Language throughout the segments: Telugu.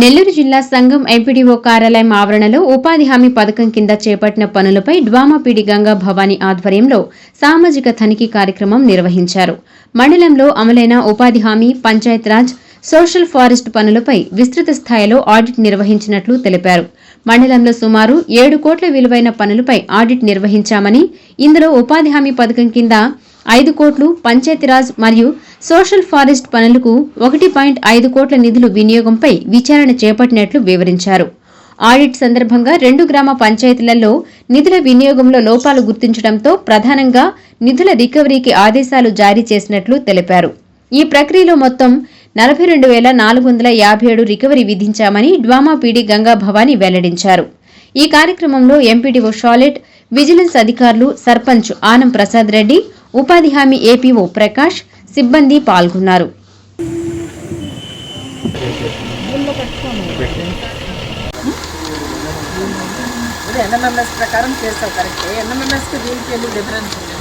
నెల్లూరు జిల్లా సంఘం ఎంపీడీఓ కార్యాలయం ఆవరణలో ఉపాధి హామీ పథకం కింద చేపట్టిన పనులపై డ్వామపీడి గంగా భవానీ ఆధ్వర్యంలో సామాజిక తనిఖీ కార్యక్రమం నిర్వహించారు. మండలంలో అమలైన ఉపాధి హామీ పంచాయతీరాజ్ సోషల్ ఫారెస్ట్ పనులపై విస్తృత స్థాయిలో ఆడిట్ నిర్వహించినట్లు తెలిపారు. మండలంలో సుమారు ఏడు కోట్ల విలువైన పనులపై ఆడిట్ నిర్వహించామని ఇందులో ఉపాధి హామీ పథకం కింద ఐదు కోట్లు పంచాయతీరాజ్ మరియు సోషల్ ఫారెస్ట్ పనులకు ఒకటి పాయింట్ ఐదు కోట్ల నిధులు వినియోగంపై విచారణ చేపట్టినట్లు వివరించారు. ఆడిట్ సందర్భంగా రెండు గ్రామ పంచాయతీలలో నిధుల వినియోగంలో లోపాలు గుర్తించడంతో ప్రధానంగా నిధుల రికవరీకి ఆదేశాలు జారీ చేసినట్లు తెలిపారు. ఈ ప్రక్రియలో మొత్తం నలభై రెండు వేల నాలుగు వందల యాభై ఏడు రికవరీ విధించామని డ్వామా పీడీ గంగా భవానీ వెల్లడించారు. ఈ కార్యక్రమంలో ఎంపీడీఓ షాలెట్ విజిలెన్స్ అధికారులు సర్పంచ్ ఆనం ప్రసాద్ రెడ్డి ఉపాధి హామీ ఏపీఓ ప్రకాష్ సిబ్బంది పాల్గొన్నారు. ఇది ఎన్ఎంఎంఎస్ ప్రకారం చేస్తావు కరెక్ట్ ఎన్ఎంఎంఎస్కి దీనికి వెళ్ళి డిఫరెన్స్ ఉంది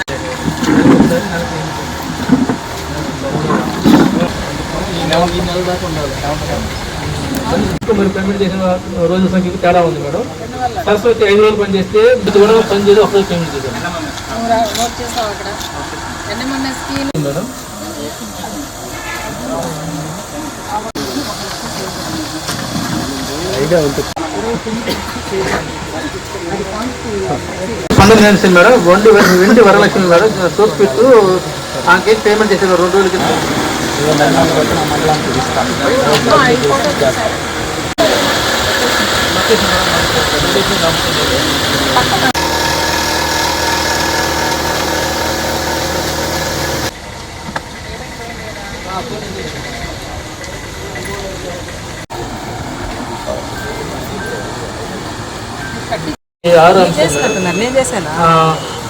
మీరు పేమెంట్ చేసిన రోజుల సంఖ్యకు తేడా ఉంది మేడం అయితే ఐదు రోజులు పని చేస్తే ఇది కూడా పని చేసి ఒకరోజు పేమెంట్ చేశాను నువ్వు రా- నోట్ పండుగ నేర్చుంది మేడం వండి వెండి వరలక్ష్మి మేడం సోప్ పెట్టు ఆమెకి పేమెంట్ చేసాను రెండు రోజుల క్రితం ఆరు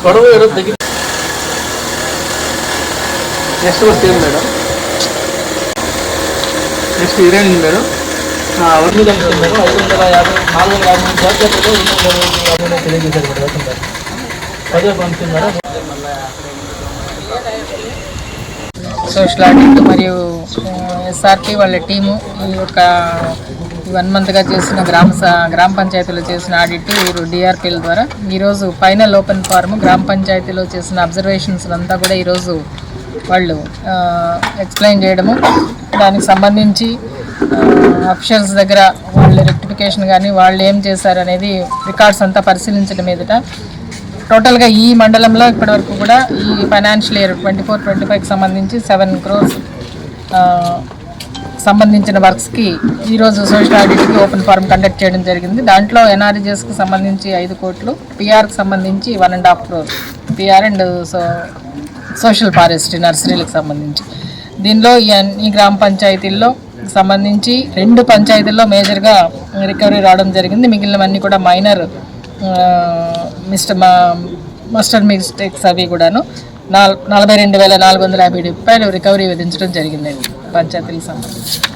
గొడవ ఏదో నెక్స్ట్ సేమ్ మేడం? నెక్స్ట్ ఇరేంజ్ మేడం? కలిసి మేడం? ఐదు వందల యాభై నాలుగు వందల యాభై రెండు వందల యాభై తెలియజేశారు మేడం. పంపించింది మేడం. సోషల్ మరియు ఎస్ఆర్పి వాళ్ళ టీము ఈ యొక్క ఈ వన్ మంత్గా చేసిన గ్రామ గ్రామ పంచాయతీలో చేసిన ఆడిట్ వీరు డిఆర్పీల ద్వారా. ఈరోజు ఫైనల్ ఓపెన్ ఫారం గ్రామ పంచాయతీలో చేసిన అబ్జర్వేషన్స్ అంతా కూడా ఈరోజు వాళ్ళు ఎక్స్ప్లెయిన్ చేయడము. దానికి సంబంధించి అఫీషియల్స్ దగ్గర వాళ్ళ రెక్టిఫికేషన్ కానీ వాళ్ళు ఏం చేశారు అనేది రికార్డ్స్ అంతా పరిశీలించడం మీదట. టోటల్గా ఈ మండలంలో ఇప్పటివరకు కూడా ఈ financial year twenty four twenty ఫైవ్కి సంబంధించి సెవెన్ క్రోర్స్ సంబంధించిన వర్క్స్కి ఈరోజు సోషల్ ఆడిట్కి ఓపెన్ ఫారం కండక్ట్ చేయడం జరిగింది. దాంట్లో ఎన్ఆర్జీఎస్కి సంబంధించి ఐదు కోట్లు పిఆర్కి సంబంధించి one and half crore. PR and so social forest నర్సరీలకు సంబంధించి. దీనిలో ఈ గ్రామ పంచాయతీల్లో సంబంధించి రెండు పంచాయతీల్లో మేజర్గా రికవరీ రావడం జరిగింది. మిగిలినవన్నీ కూడా మైనర్ మిస్టర్ మస్టర్ మిస్టేక్స్ అవి కూడాను. నాల్ నలభై రెండు వేల నాలుగు వందల యాభై రూపాయలు రికవరీ విధించడం జరిగిందండి. పంచాయతీలకు సంబంధించి